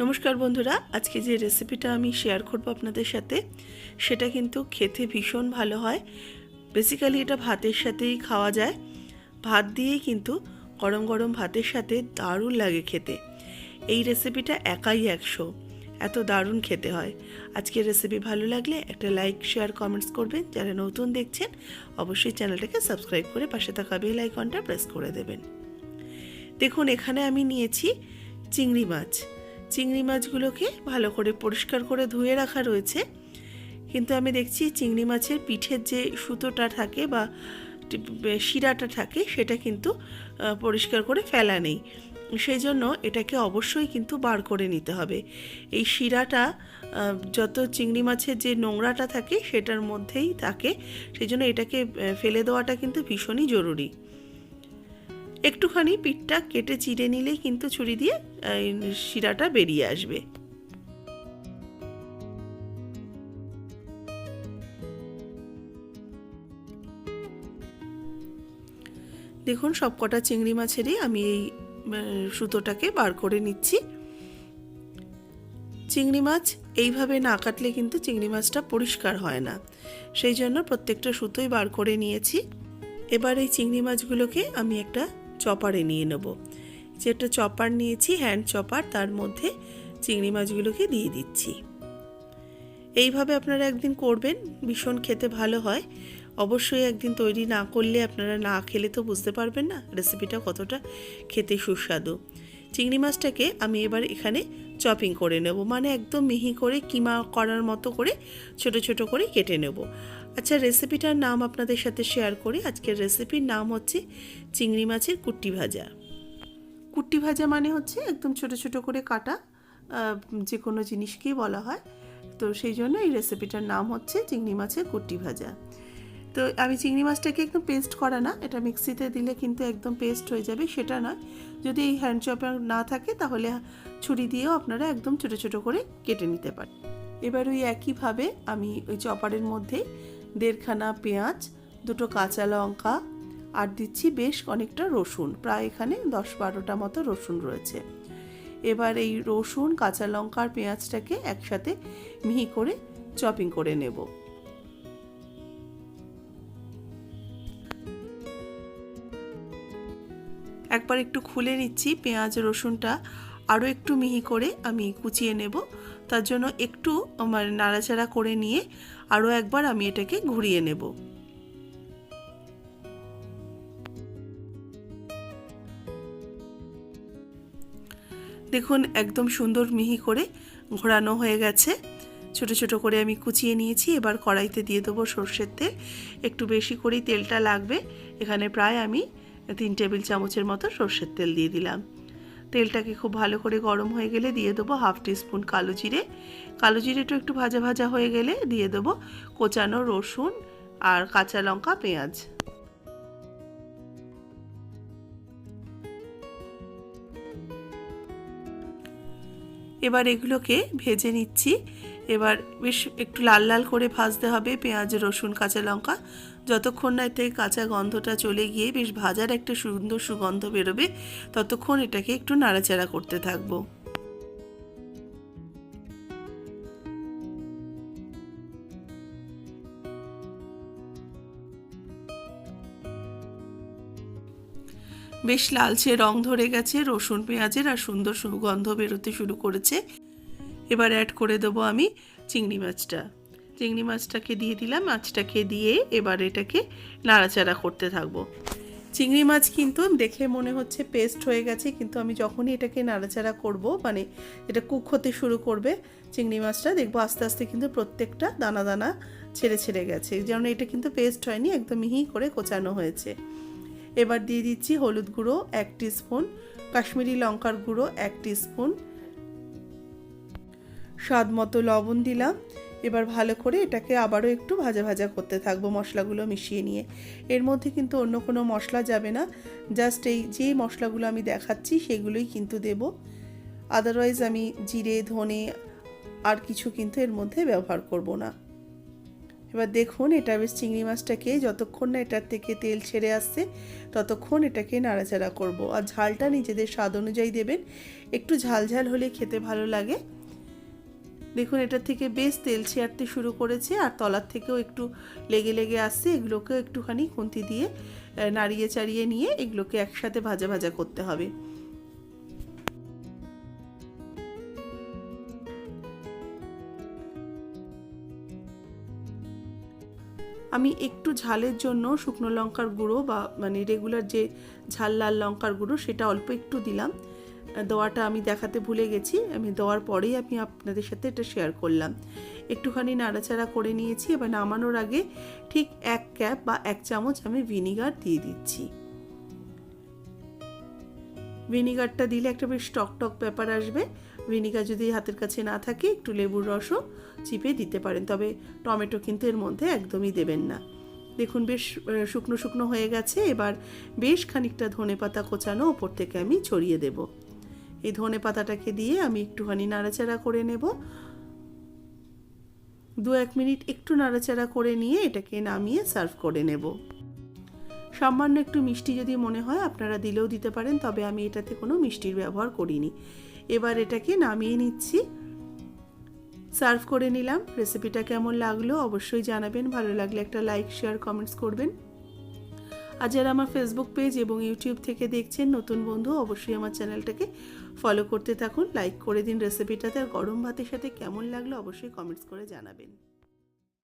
নমস্কার বন্ধুরা, আজকে যে রেসিপিটা আমি শেয়ার করব আপনাদের সাথে, সেটা কিন্তু খেতে ভীষণ ভালো হয়। বেসিক্যালি এটা ভাতের সাথেই খাওয়া যায়। ভাত দিয়েই কিন্তু গরম গরম ভাতের সাথে দারুণ লাগে খেতে। এই রেসিপিটা একাই একশো। এত দারুণ খেতে হয়। আজকের রেসিপি ভালো লাগলে একটা লাইক শেয়ার কমেন্টস করবেন। যারা নতুন দেখছেন, অবশ্যই চ্যানেলটাকে সাবস্ক্রাইব করে পাশে থাকা বেল আইকনটা প্রেস করে দেবেন। দেখুন, এখানে আমি নিয়েছি চিংড়ি মাছ। চিংড়ি মাছগুলোকে ভালো করে পরিষ্কার করে ধুয়ে রাখা রয়েছে। কিন্তু আমি দেখছি চিংড়ি মাছের পিঠের যে সুতোটা থাকে বা শিরাটা থাকে, সেটা কিন্তু পরিষ্কার করে ফেলা নেই। সেই জন্য এটাকে অবশ্যই কিন্তু বার করে নিতে হবে। এই শিরাটা যত চিংড়ি মাছের যে নোংরাটা থাকে, সেটার মধ্যেই থাকে। সেই জন্য এটাকে ফেলে দেওয়াটা কিন্তু ভীষণই জরুরি। একটুখানি পিঠটা কেটে চিড়ে নিলেই কিন্তু ছুরি দিয়ে শিরাটা বেরিয়ে আসবে। দেখুন, সবকটা চিংড়ি মাছেরই আমি এই সুতোটাকে বার করে নিচ্ছি। চিংড়ি মাছ এইভাবে না কাটলে কিন্তু চিংড়ি মাছটা পরিষ্কার হয় না। সেই জন্য প্রত্যেকটা সুতোই বার করে নিয়েছি। এবার এই চিংড়ি মাছগুলোকে আমি একটা চপারে নিয়ে নেব। যে একটা চপার নিয়েছি হ্যান্ড চপার, তার মধ্যে চিংড়ি মাছগুলোকে দিয়ে দিচ্ছি। এইভাবে আপনারা একদিন করবেন, ভীষণ খেতে ভালো হয়। অবশ্যই একদিন তৈরি না করলে আপনারা না খেলে তো বুঝতে পারবেন না রেসিপিটা কতটা খেতে সুস্বাদু। চিংড়ি মাছটাকে আমি এবার এখানে চপিং করে নেব। মানে একদম মিহি করে কিমা করার মতো করে ছোট ছোট করে কেটে নেব। আচ্ছা রেসিপিটার নাম আপনাদের সাথে শেয়ার করি। আজকের রেসিপির নাম হচ্ছে চিংড়ি মাছের কুট্টি ভাজা। কুট্টি ভাজা মানে হচ্ছে একদম ছোট ছোট করে কাটা যে কোনো জিনিসকেই বলা হয়। তো সেই জন্য এই রেসিপিটার নাম হচ্ছে চিংড়ি মাছের কুট্টি ভাজা। তো আমি চিংড়ি মাছটাকে একদম পেস্ট করা না, এটা মিক্সিতে দিলে কিন্তু একদম পেস্ট হয়ে যাবে, সেটা নয়। যদি এই হ্যান্ড চপার না থাকে, তাহলে ছুরি দিয়েও আপনারা একদম ছোটো ছোটো করে কেটে নিতে পারেন। এবার ওই একইভাবে আমি ওই চপারের মধ্যে দেড়খানা পেঁয়াজ, দুটো কাঁচা লঙ্কা, আর দিচ্ছি বেশ অনেকটা রসুন, প্রায় এখানে দশ বারোটা মতো রসুন রয়েছে। এবার এই রসুন, কাঁচা লঙ্কা আর পেঁয়াজটাকে একসাথে মিহি করে চপিং করে নেব। একবার একটু খুলে নিচ্ছি, পেঁয়াজ, রসুনটা আরও একটু মিহি করে আমি কুচিয়ে নেব। তার জন্য একটু আমার নাড়াচাড়া করে নিয়ে আরও একবার আমি এটাকে ঘুরিয়ে নেব। দেখুন, একদম সুন্দর মিহি করে ঘোরানো হয়ে গেছে। ছোট ছোট করে আমি কুচিয়ে নিয়েছি, এবার কড়াইতে দিয়ে দেবো সর্ষের তেল। একটু বেশি করেই তেলটা লাগবে। এখানে প্রায় আমি তিন টেবিল চামচের মতো সর্ষের তেল দিয়ে দিলাম। তেলটাকে খুব ভালো করে গরম হয়ে গেলে দিয়ে দেবো হাফ টিস্পুন কালো জিরে। কালো জিরেটা একটু ভাজা ভাজা হয়ে গেলে দিয়ে দেবো কোচানো রসুন আর কাঁচা লঙ্কা পেঁয়াজ। এবার এগুলোকে ভেজে নিচ্ছি। এবার বেশ একটু লাল লাল করে ভাজতে হবে পেঁয়াজ, রসুন, কাঁচা লঙ্কা। যতক্ষণ না এতে কাঁচা গন্ধটা চলে গিয়ে বেশ ভাজার একটা সুন্দর সুগন্ধ বেরোবে, ততক্ষণ এটাকে একটু নাড়াচাড়া করতে থাকব। বেশ লালচে রং ধরে গেছে, রসুন, পেঁয়াজের আর সুন্দর সুগন্ধ বেরোতে শুরু করেছে। এবার অ্যাড করে দেবো আমি চিংড়ি মাছটা। চিংড়ি মাছটাকে দিয়ে দিলাম, মাছটাকে দিয়ে এবার এটাকে নাড়াচাড়া করতে থাকব। চিংড়ি মাছ কিন্তু দেখে মনে হচ্ছে পেস্ট হয়ে গেছে, কিন্তু আমি যখনই এটাকে নাড়াচাড়া করব মানে এটা কুক হতে শুরু করবে, চিংড়ি মাছটা দেখব আস্তে আস্তে কিন্তু প্রত্যেকটা দানা দানা ছেড়ে ছেড়ে গেছে। যেমন এটা কিন্তু পেস্ট হয়নি, একদম মিহি করে কোচানো হয়েছে। এবার দিয়ে দিচ্ছি হলুদ গুঁড়ো এক স্পুন কাশ্মীরি লঙ্কার গুঁড়ো এক স্পুন স্বাদ মতো লবণ দিলাম। এবার ভালো করে এটাকে আবারও একটু ভাজা ভাজা করতে থাকব মশলাগুলো মিশিয়ে নিয়ে। এর মধ্যে কিন্তু অন্য কোনো মশলা যাবে না। জাস্ট এই যে মশলাগুলো আমি দেখাচ্ছি সেগুলোই কিন্তু দেব। আদারওয়াইজ আমি জিরে, ধনে আর কিছু কিন্তু এর মধ্যে ব্যবহার করব না। এবার দেখুন, এটা বেশ চিংড়ি মাছটাকে যতক্ষণ না এটার থেকে তেল ছেড়ে আসছে, ততক্ষণ এটাকে নাড়াচাড়া করব। আর ঝালটা নিজেদের স্বাদ অনুযায়ী দেবেন। একটু ঝাল ঝাল হলে খেতে ভালো লাগে। দেখুন, এটার থেকে বেশ তেল ছেড়তে শুরু করেছে আর তলার থেকেও একটু লেগে লেগে আসছে। এগুলোকেও একটুখানি খুন্তি দিয়ে নাড়িয়ে চাড়িয়ে নিয়ে এগুলোকে একসাথে ভাজা ভাজা করতে হবে। আমি একটু ঝালের জন্য শুকনো লঙ্কার গুঁড়ো বা মানে রেগুলার যে ঝাল লাল লঙ্কার গুঁড়ো সেটা অল্প একটু দিলাম। দেওয়াটা আমি দেখাতে ভুলে গেছি, আমি দেওয়ার পরেই আমি আপনাদের সাথে এটা শেয়ার করলাম। একটুখানি নাড়াচাড়া করে নিয়েছি, এবার নামানোর আগে ঠিক এক ক্যাপ বা এক চামচ আমি ভিনিগার দিয়ে দিচ্ছি। ভিনিগারটা দিলে একটা বেশ টক টক ব্যাপার আসবে। ভিনিগার যদি হাতের কাছে না থাকে, একটু লেবুর রসও চিপে দিতে পারেন। তবে টমেটো কিন্তু এর মধ্যে একদমই দেবেন না। দেখুন, বেশ শুকনো শুকনো হয়ে গেছে। এবার বেশ খানিকটা ধনে পাতা কোচানো ওপর থেকে আমি ছড়িয়ে দেব। এই ধনে পাতাটাকে দিয়ে আমি একটুখানি নাড়াচাড়া করে নেব। দু এক মিনিট একটু নাড়াচাড়া করে নিয়ে এটাকে নামিয়ে সার্ভ করে নেব। সামান্য একটু মিষ্টি যদি মনে হয়, আপনারা দিলেও দিতে পারেন। তবে আমি এটাতে কোনো মিষ্টির ব্যবহার করিনি। এবার এটাকে নামিয়ে নিচ্ছি। সার্ভ করে নিলাম। রেসিপিটা কেমন লাগল অবশ্যই জানাবেন। ভালো লাগলে একটা লাইক, শেয়ার, কমেন্টস করবেন। আর যারা আমার ফেসবুক পেজ এবং ইউটিউব থেকে দেখছেন, নতুন বন্ধু, অবশ্যই আমার চ্যানেলটাকে ফলো করতে থাকুন। লাইক করে দিন রেসিপিটাতে। আর গরম ভাতের সাথে কেমন লাগল অবশ্যই কমেন্টস করে জানাবেন।